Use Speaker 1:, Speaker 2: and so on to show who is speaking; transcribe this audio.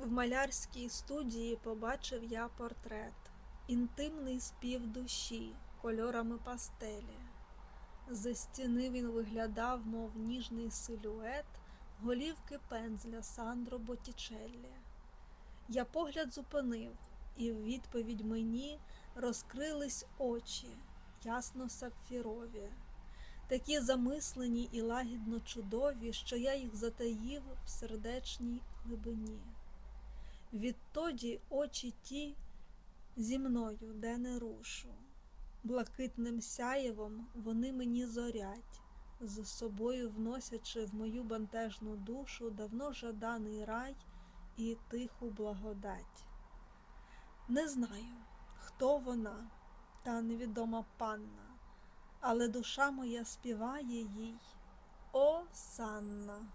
Speaker 1: В малярській студії побачив я портрет, інтимний спів душі кольорами пастелі. Зі стіни він виглядав, мов ніжний силует голівки пензля Сандро Боттічеллі. Я погляд зупинив, і в відповідь мені розкрились очі, ясно сапфірові, такі замислені і лагідно чудові, що я їх затаїв в сердечній глибині. Відтоді очі ті зі мною де не рушу. Блакитним сяєвом вони мені зорять, з собою вносячи в мою бентежну душу давно жаданий рай і тиху благодать. Не знаю, хто вона, та невідома панна, але душа моя співає їй О, Санна.